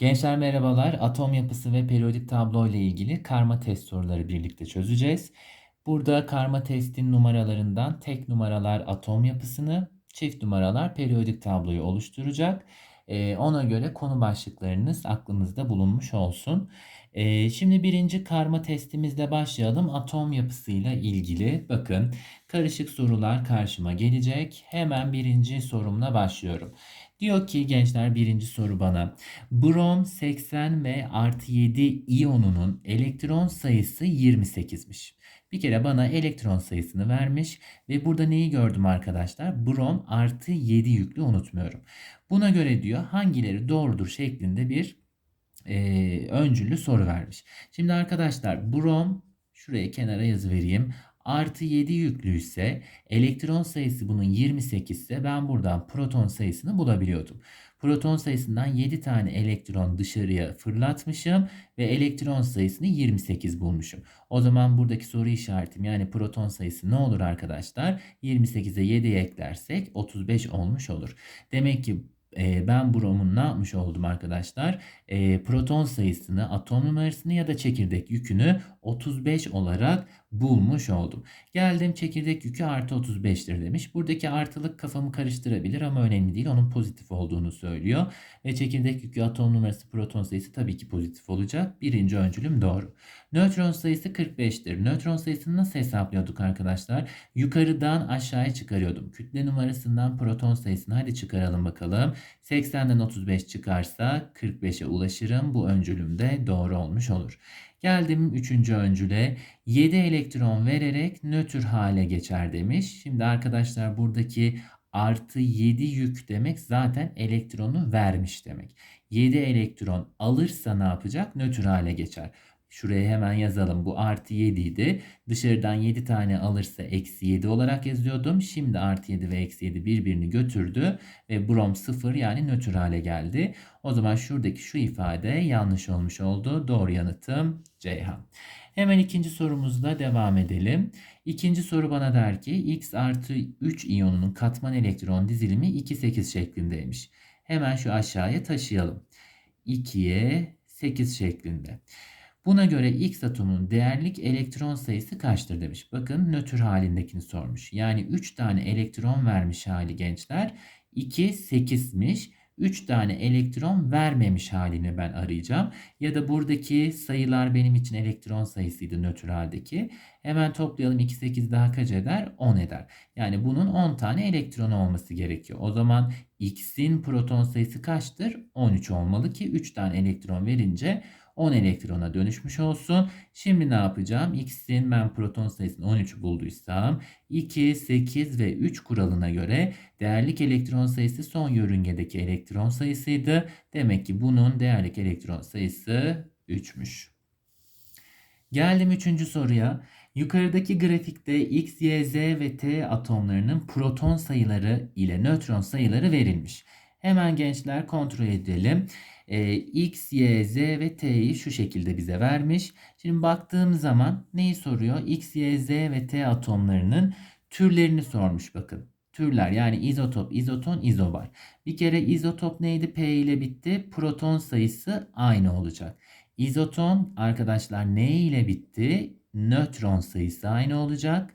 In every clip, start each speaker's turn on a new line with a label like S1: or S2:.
S1: Gençler merhabalar. Atom yapısı ve periyodik tablo ile ilgili karma test soruları birlikte çözeceğiz. Burada karma testin numaralarından tek numaralar atom yapısını, çift numaralar periyodik tabloyu oluşturacak. Ee, ona göre konu başlıklarınız aklınızda bulunmuş olsun. Ee, şimdi birinci karma testimizle başlayalım. Atom yapısıyla ilgili. Bakın karışık sorular karşıma gelecek. Hemen birinci sorumla başlıyorum. Diyor ki gençler birinci soru bana. Brom 80 ve artı 7 iyonunun elektron sayısı 28'miş. Bir kere bana elektron sayısını vermiş ve burada neyi gördüm arkadaşlar? Brom artı 7 yüklü unutmuyorum. Buna göre diyor hangileri doğrudur şeklinde bir e, öncüllü soru vermiş. Şimdi arkadaşlar brom şuraya kenara yazı vereyim artı 7 yüklüyse elektron sayısı bunun 28 ise ben buradan proton sayısını bulabiliyordum. Proton sayısından 7 tane elektron dışarıya fırlatmışım ve elektron sayısını 28 bulmuşum. O zaman buradaki soru işaretim yani proton sayısı ne olur arkadaşlar? 28'e 7'yi eklersek 35 olmuş olur. Demek ki e, ben bromun ne yapmış oldum arkadaşlar? E, proton sayısını, atom numarasını ya da çekirdek yükünü 35 olarak bulmuş oldum. Geldim çekirdek yükü artı 35'tir demiş. Buradaki artılık kafamı karıştırabilir ama önemli değil. Onun pozitif olduğunu söylüyor. Ve çekirdek yükü atom numarası proton sayısı tabii ki pozitif olacak. Birinci öncülüm doğru. Nötron sayısı 45'tir. Nötron sayısını nasıl hesaplıyorduk arkadaşlar? Yukarıdan aşağıya çıkarıyordum. Kütle numarasından proton sayısını hadi çıkaralım bakalım. 80'den 35 çıkarsa 45'e ulaşırım. Bu öncülüm de doğru olmuş olur. Geldim üçüncü öncüle. 7 elektron vererek nötr hale geçer demiş. Şimdi arkadaşlar buradaki artı 7 yük demek zaten elektronu vermiş demek. 7 elektron alırsa ne yapacak? Nötr hale geçer. Şuraya hemen yazalım. Bu artı 7 idi. Dışarıdan 7 tane alırsa eksi 7 olarak yazıyordum. Şimdi artı 7 ve eksi 7 birbirini götürdü. Ve brom 0 yani nötr hale geldi. O zaman şuradaki şu ifade yanlış olmuş oldu. Doğru yanıtım Ceyhan. Hemen ikinci sorumuzla devam edelim. İkinci soru bana der ki x artı 3 iyonunun katman elektron dizilimi 2-8 şeklindeymiş. Hemen şu aşağıya taşıyalım. 2'ye 8 şeklinde. Buna göre X atomunun değerlik elektron sayısı kaçtır demiş. Bakın nötr halindekini sormuş. Yani 3 tane elektron vermiş hali gençler. 2 8'miş. 3 tane elektron vermemiş halini ben arayacağım. Ya da buradaki sayılar benim için elektron sayısıydı nötr haldeki. Hemen toplayalım 2 8 daha kaç eder? 10 eder. Yani bunun 10 tane elektronu olması gerekiyor. O zaman X'in proton sayısı kaçtır? 13 olmalı ki 3 tane elektron verince 10 elektrona dönüşmüş olsun. Şimdi ne yapacağım? X'in ben proton sayısını 13 bulduysam 2, 8 ve 3 kuralına göre değerlik elektron sayısı son yörüngedeki elektron sayısıydı. Demek ki bunun değerlik elektron sayısı 3'müş. Geldim 3. soruya. Yukarıdaki grafikte X, Y, Z ve T atomlarının proton sayıları ile nötron sayıları verilmiş. Hemen gençler kontrol edelim e, X, Y, Z ve T'yi şu şekilde bize vermiş. Şimdi baktığım zaman neyi soruyor? X, Y, Z ve T atomlarının türlerini sormuş bakın. Türler yani izotop, izoton, izobar. Bir kere izotop neydi? P ile bitti. Proton sayısı aynı olacak. İzoton arkadaşlar ne ile bitti? Nötron sayısı aynı olacak.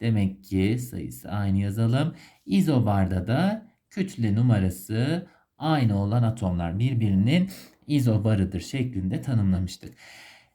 S1: Demek ki sayısı aynı yazalım. İzobarda da kütle numarası aynı olan atomlar birbirinin izobarıdır şeklinde tanımlamıştık.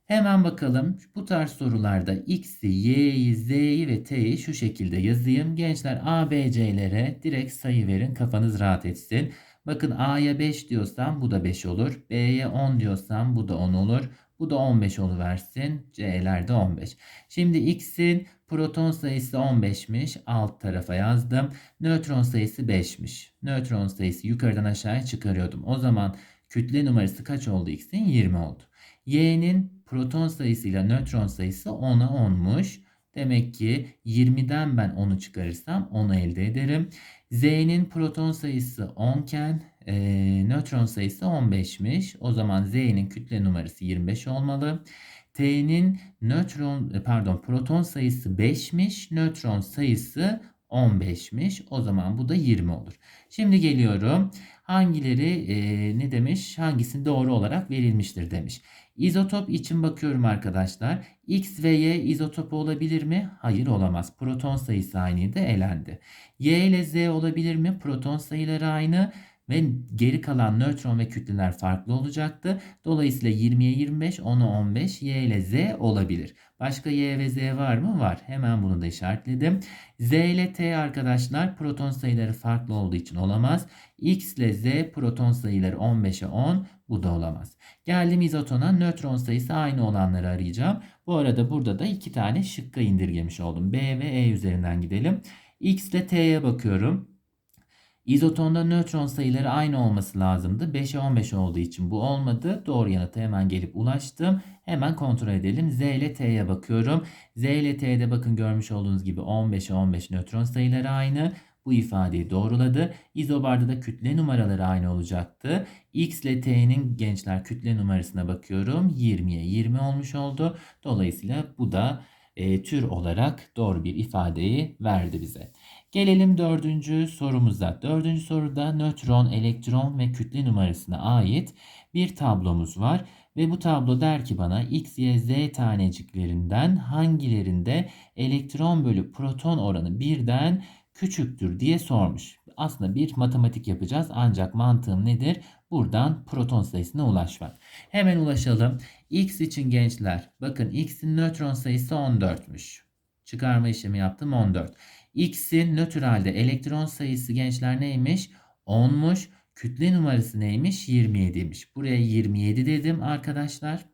S1: Hemen bakalım bu tarz sorularda X'i, Y'yi, Z'yi ve T'yi şu şekilde yazayım. Gençler A, B, C'lere direkt sayı verin kafanız rahat etsin. Bakın A'ya 5 diyorsam bu da 5 olur. B'ye 10 diyorsam bu da 10 olur. Bu da 15 oluversin. C'ler de 15. Şimdi X'in proton sayısı 15'miş. Alt tarafa yazdım. Nötron sayısı 5'miş. Nötron sayısı yukarıdan aşağıya çıkarıyordum. O zaman kütle numarası kaç oldu X'in? 20 oldu. Y'nin proton sayısıyla nötron sayısı 10'a 10'muş. Demek ki 20'den ben 10'u çıkarırsam 10'u elde ederim. Z'nin proton sayısı 10 iken e, nötron sayısı 15'miş. O zaman Z'nin kütle numarası 25 olmalı. T'nin nötron e, pardon proton sayısı 5'miş. Nötron sayısı 15'miş. O zaman bu da 20 olur. Şimdi geliyorum. Hangileri e, ne demiş? Hangisinin doğru olarak verilmiştir demiş. İzotop için bakıyorum arkadaşlar. X ve Y izotopu olabilir mi? Hayır olamaz. Proton sayısı aynıydı elendi. Y ile Z olabilir mi? Proton sayıları aynı ve geri kalan nötron ve kütleler farklı olacaktı. Dolayısıyla 20'ye 25, 10'a 15, Y ile Z olabilir. Başka Y ve Z var mı? Var. Hemen bunu da işaretledim. Z ile T arkadaşlar proton sayıları farklı olduğu için olamaz. X ile Z proton sayıları 15'e 10 bu da olamaz. Geldim izotona nötron sayısı aynı olanları arayacağım. Bu arada burada da iki tane şıkka indirgemiş oldum. B ve E üzerinden gidelim. X ile T'ye bakıyorum. İzotonda nötron sayıları aynı olması lazımdı. 5'e 15 olduğu için bu olmadı. Doğru yanıta hemen gelip ulaştım. Hemen kontrol edelim. Z ile T'ye bakıyorum. Z ile T'de bakın görmüş olduğunuz gibi 15'e 15 nötron sayıları aynı. Bu ifadeyi doğruladı. İzobarda da kütle numaraları aynı olacaktı. X ile T'nin gençler kütle numarasına bakıyorum. 20'ye 20 olmuş oldu. Dolayısıyla bu da e, tür olarak doğru bir ifadeyi verdi bize. Gelelim dördüncü sorumuza. Dördüncü soruda nötron, elektron ve kütle numarasına ait bir tablomuz var. Ve bu tablo der ki bana x, y, z taneciklerinden hangilerinde elektron bölü proton oranı birden küçüktür diye sormuş. Aslında bir matematik yapacağız ancak mantığım nedir? Buradan proton sayısına ulaşmak. Hemen ulaşalım. X için gençler bakın x'in nötron sayısı 14'müş. Çıkarma işlemi yaptım 14. X'in nötr halde elektron sayısı gençler neymiş? 10'muş. Kütle numarası neymiş? 27'ymiş. Buraya 27 dedim arkadaşlar.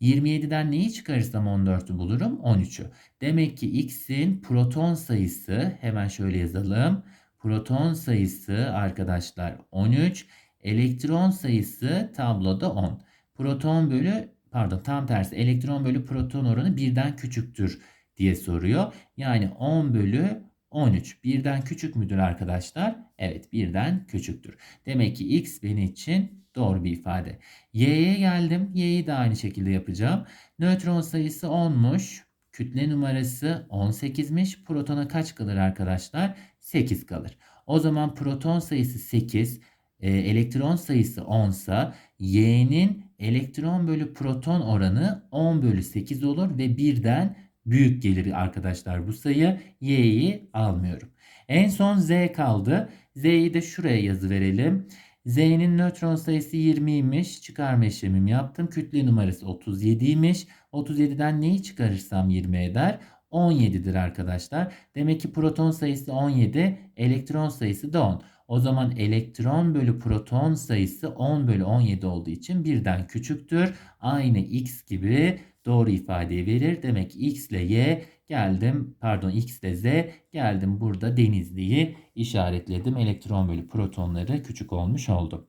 S1: 27'den neyi çıkarırsam 14'ü bulurum? 13'ü. Demek ki X'in proton sayısı hemen şöyle yazalım. Proton sayısı arkadaşlar 13. Elektron sayısı tabloda 10. Proton bölü pardon tam tersi elektron bölü proton oranı birden küçüktür diye soruyor. Yani 10 bölü 13 birden küçük müdür arkadaşlar? Evet birden küçüktür. Demek ki x benim için doğru bir ifade. Y'ye geldim. Y'yi de aynı şekilde yapacağım. Nötron sayısı 10'muş. Kütle numarası 18'miş. Protona kaç kalır arkadaşlar? 8 kalır. O zaman proton sayısı 8, e, elektron sayısı 10 ise Y'nin elektron bölü proton oranı 10 bölü 8 olur ve birden büyük gelir arkadaşlar bu sayı. Y'yi almıyorum. En son Z kaldı. Z'yi de şuraya yazı verelim. Z'nin nötron sayısı 20'ymiş. Çıkarma işlemimi yaptım. Kütle numarası 37'ymiş. 37'den neyi çıkarırsam 20 eder? 17'dir arkadaşlar. Demek ki proton sayısı 17, elektron sayısı da 10. O zaman elektron bölü proton sayısı 10 bölü 17 olduğu için birden küçüktür. Aynı x gibi doğru ifadeyi verir. Demek ki x ile y geldim pardon x ile z geldim burada denizliği işaretledim. Elektron bölü protonları küçük olmuş oldu.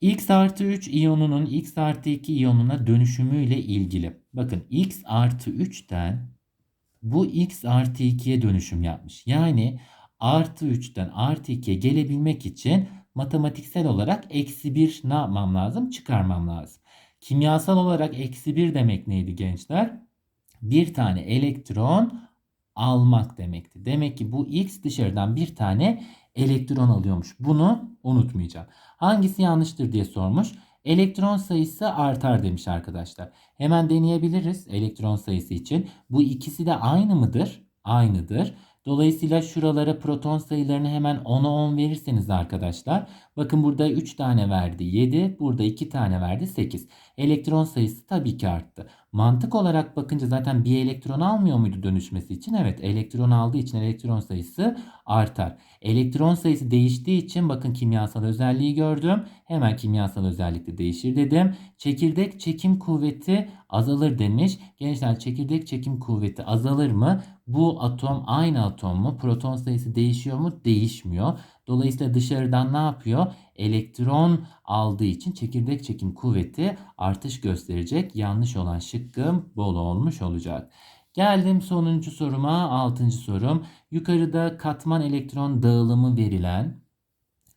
S1: X artı 3 iyonunun X artı 2 iyonuna dönüşümüyle ilgili. Bakın X artı 3'ten bu X artı 2'ye dönüşüm yapmış. Yani artı 3'ten artı 2'ye gelebilmek için matematiksel olarak eksi 1 ne yapmam lazım? Çıkarmam lazım. Kimyasal olarak eksi 1 demek neydi gençler? Bir tane elektron almak demekti. Demek ki bu X dışarıdan bir tane elektron alıyormuş. Bunu unutmayacağım. Hangisi yanlıştır diye sormuş. Elektron sayısı artar demiş arkadaşlar. Hemen deneyebiliriz elektron sayısı için. Bu ikisi de aynı mıdır? Aynıdır. Dolayısıyla şuralara proton sayılarını hemen 10'a 10 verirseniz arkadaşlar. Bakın burada 3 tane verdi 7. Burada 2 tane verdi 8. Elektron sayısı tabii ki arttı. Mantık olarak bakınca zaten bir elektron almıyor muydu dönüşmesi için? Evet elektron aldığı için elektron sayısı artar. Elektron sayısı değiştiği için bakın kimyasal özelliği gördüm. Hemen kimyasal özellik de değişir dedim. Çekirdek çekim kuvveti azalır demiş. Gençler çekirdek çekim kuvveti azalır mı? Bu atom aynı atom mu? Proton sayısı değişiyor mu? Değişmiyor. Dolayısıyla dışarıdan ne yapıyor? Elektron aldığı için çekirdek çekim kuvveti artış gösterecek. Yanlış olan şıkkım bol olmuş olacak. Geldim sonuncu soruma. Altıncı sorum. Yukarıda katman elektron dağılımı verilen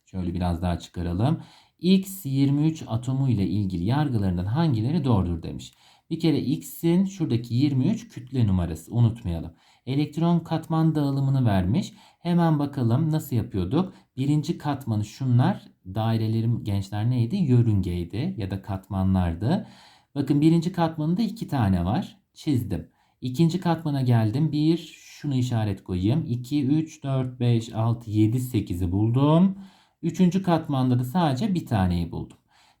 S1: şöyle biraz daha çıkaralım. X23 atomu ile ilgili yargılarından hangileri doğrudur demiş. Bir kere X'in şuradaki 23 kütle numarası unutmayalım. Elektron katman dağılımını vermiş. Hemen bakalım nasıl yapıyorduk. Birinci katmanı şunlar dairelerim gençler neydi? Yörüngeydi ya da katmanlardı. Bakın birinci katmanında iki tane var. Çizdim. İkinci katmana geldim. Bir şunu işaret koyayım. 2, 3, 4, 5, 6, 7, 8'i buldum. Üçüncü katmanda da sadece bir taneyi buldum.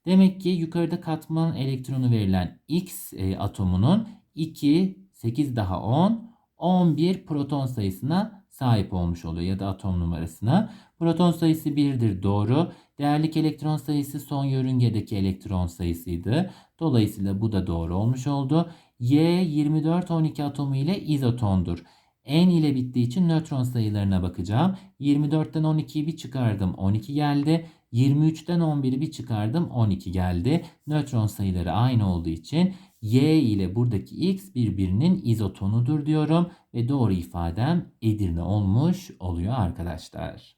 S1: Demek ki yukarıda katman elektronu verilen X e, atomunun 2, 8 daha 10, 11 proton sayısına sahip olmuş oluyor ya da atom numarasına. Proton sayısı 1'dir doğru. Değerlik elektron sayısı son yörüngedeki elektron sayısıydı. Dolayısıyla bu da doğru olmuş oldu. Y 24 12 atomu ile izotondur. N ile bittiği için nötron sayılarına bakacağım. 24'ten 12'yi bir çıkardım 12 geldi. 23'ten 11'i bir çıkardım 12 geldi. Nötron sayıları aynı olduğu için Y ile buradaki X birbirinin izotonudur diyorum. Ve doğru ifadem Edirne olmuş oluyor arkadaşlar.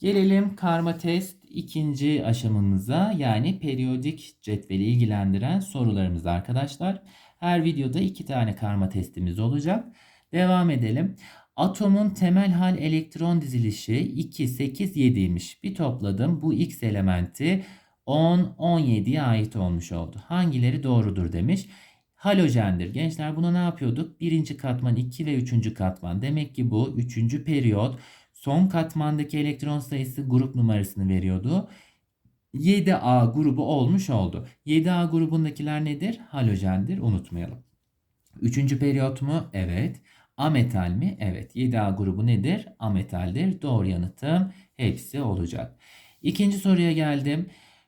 S1: Gelelim karma test ikinci aşamamıza yani periyodik cetveli ilgilendiren sorularımız arkadaşlar. Her videoda iki tane karma testimiz olacak. Devam edelim. Atomun temel hal elektron dizilişi 2, 8, 7'ymiş. Bir topladım. Bu X elementi 10, 17'ye ait olmuş oldu. Hangileri doğrudur demiş. Halojendir. Gençler buna ne yapıyorduk? Birinci katman 2 ve üçüncü katman. Demek ki bu üçüncü periyot son katmandaki elektron sayısı grup numarasını veriyordu. 7A grubu olmuş oldu. 7A grubundakiler nedir? Halojendir. Unutmayalım. Üçüncü periyot mu? Evet. Ametal mi? Evet. 7A grubu nedir? Ametaldir. Doğru yanıtım hepsi olacak. İkinci soruya geldim.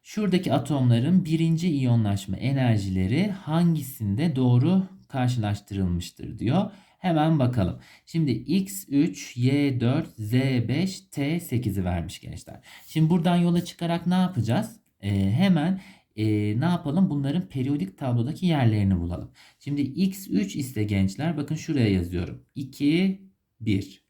S1: Şuradaki atomların birinci iyonlaşma enerjileri hangisinde doğru karşılaştırılmıştır diyor. Hemen bakalım. Şimdi X3, Y4, Z5, T8'i vermiş gençler. Şimdi buradan yola çıkarak ne yapacağız? Ee, hemen e, ne yapalım? Bunların periyodik tablodaki yerlerini bulalım. Şimdi X3 ise gençler bakın şuraya yazıyorum. 2, 1.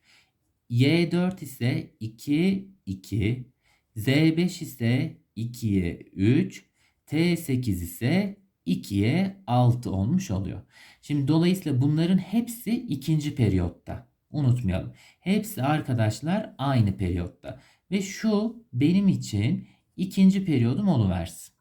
S1: Y4 ise 2, 2. Z5 ise 2'ye 3. T8 ise 2'ye 6 olmuş oluyor. Şimdi dolayısıyla bunların hepsi ikinci periyotta. Unutmayalım. Hepsi arkadaşlar aynı periyotta. Ve şu benim için ikinci periyodum oluversin.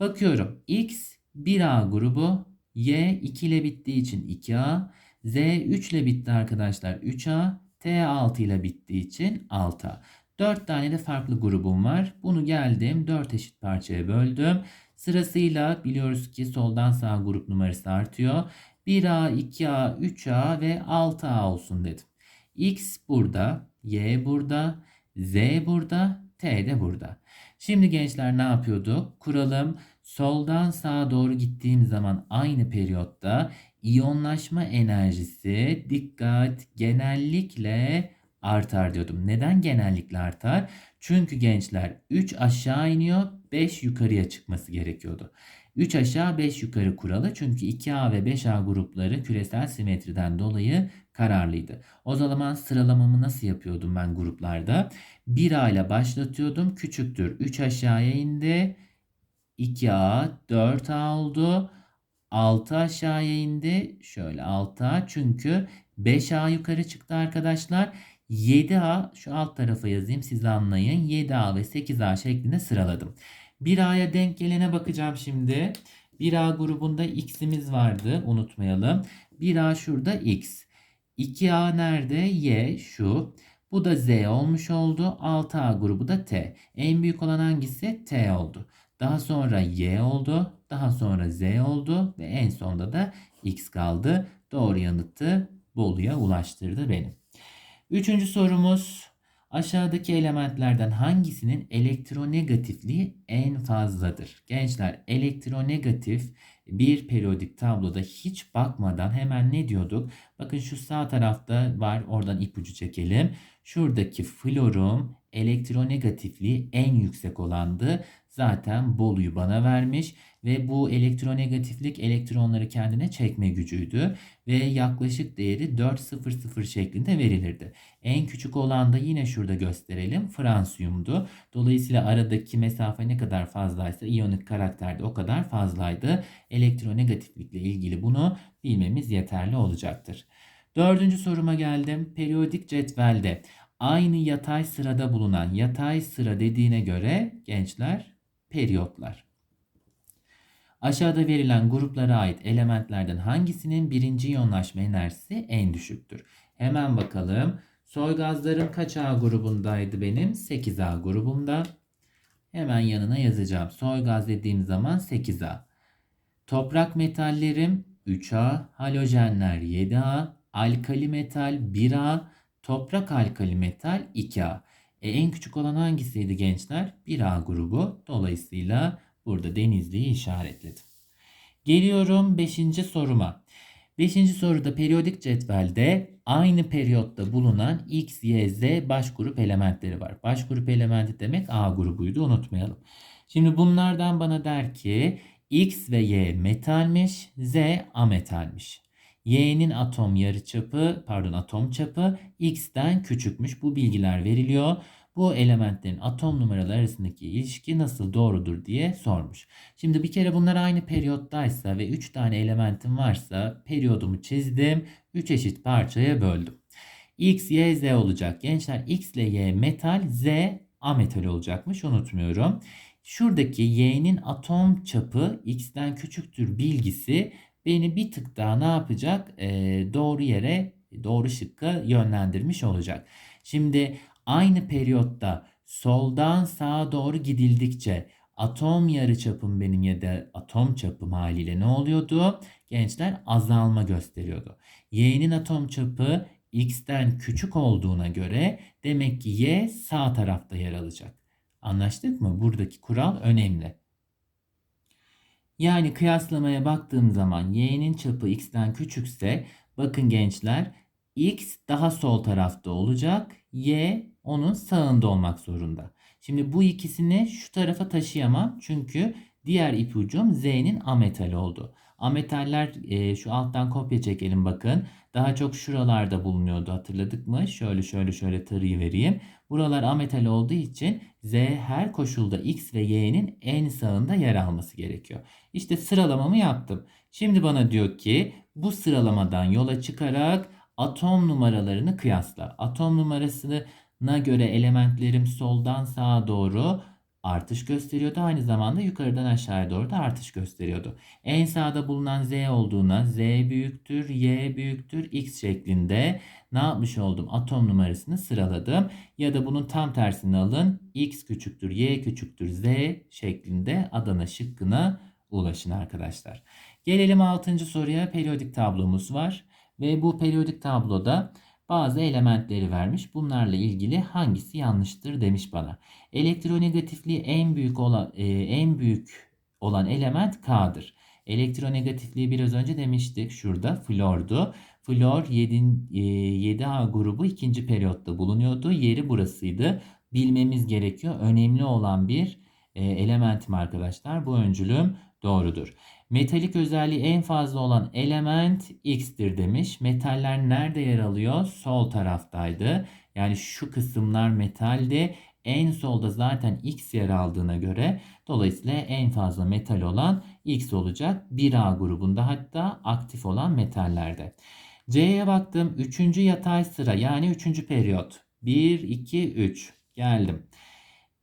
S1: Bakıyorum. X 1A grubu. Y 2 ile bittiği için 2A. Z 3 ile bitti arkadaşlar 3A. T 6 ile bittiği için 6A. 4 tane de farklı grubum var. Bunu geldim 4 eşit parçaya böldüm. Sırasıyla biliyoruz ki soldan sağ grup numarası artıyor. 1A, 2A, 3A ve 6A olsun dedim. X burada, Y burada, Z burada, T de burada. Şimdi gençler ne yapıyorduk? Kuralım soldan sağa doğru gittiğim zaman aynı periyotta iyonlaşma enerjisi dikkat genellikle artar diyordum. Neden genellikle artar? Çünkü gençler 3 aşağı iniyor 5 yukarıya çıkması gerekiyordu. 3 aşağı 5 yukarı kuralı çünkü 2A ve 5A grupları küresel simetriden dolayı kararlıydı. O zaman sıralamamı nasıl yapıyordum ben gruplarda? 1A ile başlatıyordum. Küçüktür. 3 aşağıya indi. 2A, 4A oldu. 6 aşağıya indi. Şöyle 6A çünkü 5A yukarı çıktı arkadaşlar. 7A şu alt tarafa yazayım siz anlayın. 7A ve 8A şeklinde sıraladım. 1A'ya denk gelene bakacağım şimdi. 1A grubunda X'imiz vardı unutmayalım. 1A şurada X. 2A nerede? Y şu. Bu da Z olmuş oldu. 6A grubu da T. En büyük olan hangisi? T oldu. Daha sonra Y oldu. Daha sonra Z oldu. Ve en sonda da X kaldı. Doğru yanıtı Bolu'ya ulaştırdı benim. Üçüncü sorumuz. Aşağıdaki elementlerden hangisinin elektronegatifliği en fazladır? Gençler elektronegatif bir periyodik tabloda hiç bakmadan hemen ne diyorduk? Bakın şu sağ tarafta var oradan ipucu çekelim. Şuradaki florum elektronegatifliği en yüksek olandı. Zaten Bolu'yu bana vermiş ve bu elektronegatiflik elektronları kendine çekme gücüydü ve yaklaşık değeri 400 şeklinde verilirdi. En küçük olan da yine şurada gösterelim fransiyumdu. Dolayısıyla aradaki mesafe ne kadar fazlaysa iyonik karakter de o kadar fazlaydı. Elektronegatiflikle ilgili bunu bilmemiz yeterli olacaktır. Dördüncü soruma geldim. Periyodik cetvelde aynı yatay sırada bulunan yatay sıra dediğine göre gençler periyotlar. Aşağıda verilen gruplara ait elementlerden hangisinin birinci iyonlaşma enerjisi en düşüktür? Hemen bakalım. Soy gazların kaç A grubundaydı benim? 8A grubumda. Hemen yanına yazacağım. Soy gaz dediğim zaman 8A. Toprak metallerim 3A, halojenler 7A, alkali metal 1A, toprak alkali metal 2A. E, en küçük olan hangisiydi gençler? 1A grubu. Dolayısıyla burada Denizli'yi işaretledim. Geliyorum 5. soruma. 5. soruda periyodik cetvelde aynı periyotta bulunan X, Y, Z baş grup elementleri var. Baş grup elementi demek A grubuydu unutmayalım. Şimdi bunlardan bana der ki X ve Y metalmiş, Z ametalmiş. Y'nin atom yarıçapı, pardon atom çapı X'ten küçükmüş. Bu bilgiler veriliyor. Bu elementlerin atom numaraları arasındaki ilişki nasıl doğrudur diye sormuş. Şimdi bir kere bunlar aynı periyottaysa ve 3 tane elementim varsa periyodumu çizdim. 3 eşit parçaya böldüm. X, Y, Z olacak. Gençler X ile Y metal, Z ametal olacakmış. Unutmuyorum. Şuradaki Y'nin atom çapı X'ten küçüktür bilgisi beni bir tık daha ne yapacak? Ee, doğru yere, doğru şıkka yönlendirmiş olacak. Şimdi aynı periyotta soldan sağa doğru gidildikçe atom yarıçapım benim ya da atom çapım haliyle ne oluyordu? Gençler azalma gösteriyordu. Y'nin atom çapı x'ten küçük olduğuna göre demek ki y sağ tarafta yer alacak. Anlaştık mı? Buradaki kural önemli. Yani kıyaslamaya baktığım zaman y'nin çapı x'ten küçükse bakın gençler x daha sol tarafta olacak. Y onun sağında olmak zorunda. Şimdi bu ikisini şu tarafa taşıyamam. Çünkü diğer ipucum Z'nin ametal oldu. Ametaller e, şu alttan kopya çekelim bakın. Daha çok şuralarda bulunuyordu hatırladık mı? Şöyle şöyle şöyle tarıyı vereyim. Buralar ametal olduğu için Z her koşulda X ve Y'nin en sağında yer alması gerekiyor. İşte sıralamamı yaptım. Şimdi bana diyor ki bu sıralamadan yola çıkarak atom numaralarını kıyasla. Atom numarasına göre elementlerim soldan sağa doğru artış gösteriyordu. Aynı zamanda yukarıdan aşağıya doğru da artış gösteriyordu. En sağda bulunan Z olduğuna Z büyüktür, Y büyüktür, X şeklinde ne yapmış oldum? Atom numarasını sıraladım. Ya da bunun tam tersini alın. X küçüktür, Y küçüktür, Z şeklinde Adana şıkkına ulaşın arkadaşlar. Gelelim 6. soruya. Periyodik tablomuz var. Ve bu periyodik tabloda bazı elementleri vermiş. Bunlarla ilgili hangisi yanlıştır demiş bana. Elektronegatifliği en büyük olan e, en büyük olan element K'dır. Elektronegatifliği biraz önce demiştik. Şurada flordu. Flor 7, e, 7A grubu ikinci periyotta bulunuyordu. Yeri burasıydı. Bilmemiz gerekiyor. Önemli olan bir e, elementim arkadaşlar. Bu öncülüm doğrudur. Metalik özelliği en fazla olan element X'tir demiş. Metaller nerede yer alıyor? Sol taraftaydı. Yani şu kısımlar metaldi. En solda zaten X yer aldığına göre dolayısıyla en fazla metal olan X olacak. 1A grubunda hatta aktif olan metallerde. C'ye baktım. 3. yatay sıra yani 3. periyot. 1, 2, 3. Geldim.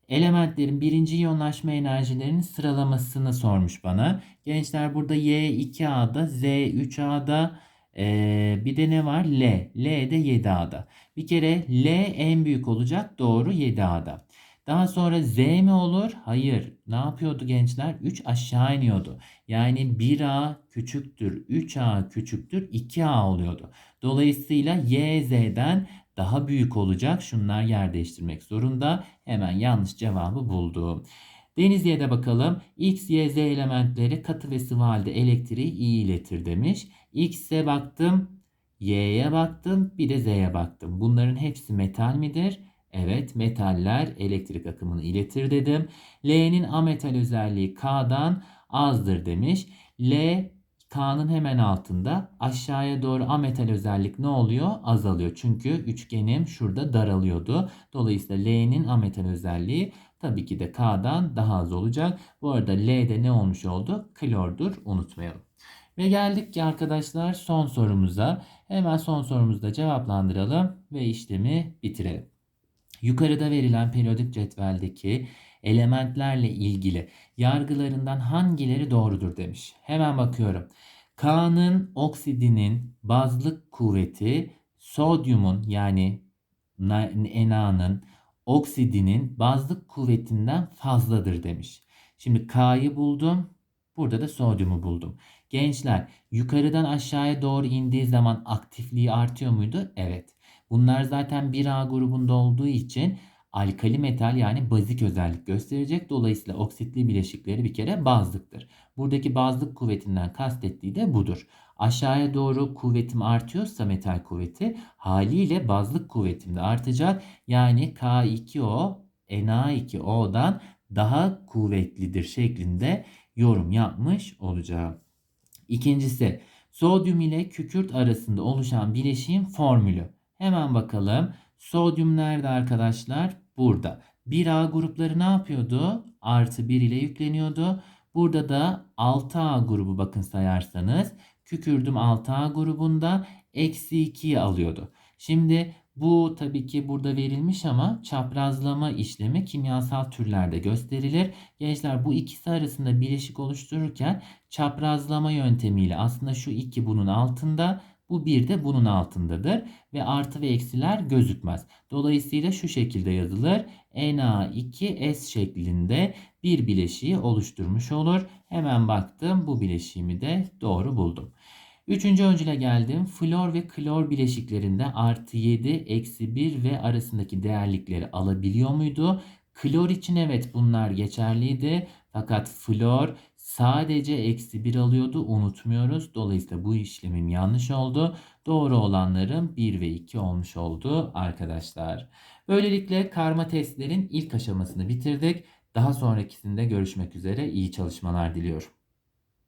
S1: Elementlerin birinci iyonlaşma enerjilerinin sıralamasını sormuş bana. Gençler burada Y 2A'da, Z 3A'da, ee, bir de ne var? L. L de 7A'da. Bir kere L en büyük olacak. Doğru 7A'da. Daha sonra Z mi olur? Hayır. Ne yapıyordu gençler? 3 aşağı iniyordu. Yani 1A küçüktür, 3A küçüktür, 2A oluyordu. Dolayısıyla Y, Z'den daha büyük olacak. Şunlar yer değiştirmek zorunda. Hemen yanlış cevabı buldum. Denizli'ye de bakalım. X, Y, Z elementleri katı ve sıvı halde elektriği iyi iletir demiş. X'e baktım. Y'ye baktım. Bir de Z'ye baktım. Bunların hepsi metal midir? Evet metaller elektrik akımını iletir dedim. L'nin ametal özelliği K'dan azdır demiş. L K'nın hemen altında aşağıya doğru ametal özellik ne oluyor? Azalıyor. Çünkü üçgenim şurada daralıyordu. Dolayısıyla L'nin ametal özelliği tabii ki de K'dan daha az olacak. Bu arada L'de ne olmuş oldu? Klordur unutmayalım. Ve geldik ki arkadaşlar son sorumuza. Hemen son sorumuzu da cevaplandıralım ve işlemi bitirelim. Yukarıda verilen periyodik cetveldeki elementlerle ilgili yargılarından hangileri doğrudur demiş. Hemen bakıyorum. K'nın oksidinin bazlık kuvveti sodyumun yani Na- Na'nın oksidinin bazlık kuvvetinden fazladır demiş. Şimdi K'yı buldum. Burada da sodyumu buldum. Gençler yukarıdan aşağıya doğru indiği zaman aktifliği artıyor muydu? Evet. Bunlar zaten 1A grubunda olduğu için alkali metal yani bazik özellik gösterecek. Dolayısıyla oksitli bileşikleri bir kere bazlıktır. Buradaki bazlık kuvvetinden kastettiği de budur. Aşağıya doğru kuvvetim artıyorsa metal kuvveti haliyle bazlık kuvvetim de artacak. Yani K2O Na2O'dan daha kuvvetlidir şeklinde yorum yapmış olacağım. İkincisi sodyum ile kükürt arasında oluşan bileşiğin formülü. Hemen bakalım. Sodyum nerede arkadaşlar? Burada. 1A grupları ne yapıyordu? Artı 1 ile yükleniyordu. Burada da 6A grubu bakın sayarsanız. Kükürdüm 6A grubunda eksi 2'yi alıyordu. Şimdi bu tabii ki burada verilmiş ama çaprazlama işlemi kimyasal türlerde gösterilir. Gençler bu ikisi arasında bileşik oluştururken çaprazlama yöntemiyle aslında şu 2 bunun altında bu 1 de bunun altındadır ve artı ve eksiler gözükmez. Dolayısıyla şu şekilde yazılır. Na2S şeklinde bir bileşiği oluşturmuş olur. Hemen baktım bu bileşiğimi de doğru buldum. Üçüncü öncüle geldim. Flor ve klor bileşiklerinde artı 7, eksi 1 ve arasındaki değerlikleri alabiliyor muydu? Klor için evet bunlar geçerliydi. Fakat flor sadece eksi 1 alıyordu. Unutmuyoruz. Dolayısıyla bu işlemim yanlış oldu. Doğru olanların 1 ve 2 olmuş oldu arkadaşlar. Böylelikle karma testlerin ilk aşamasını bitirdik. Daha sonrakisinde görüşmek üzere. İyi çalışmalar diliyorum.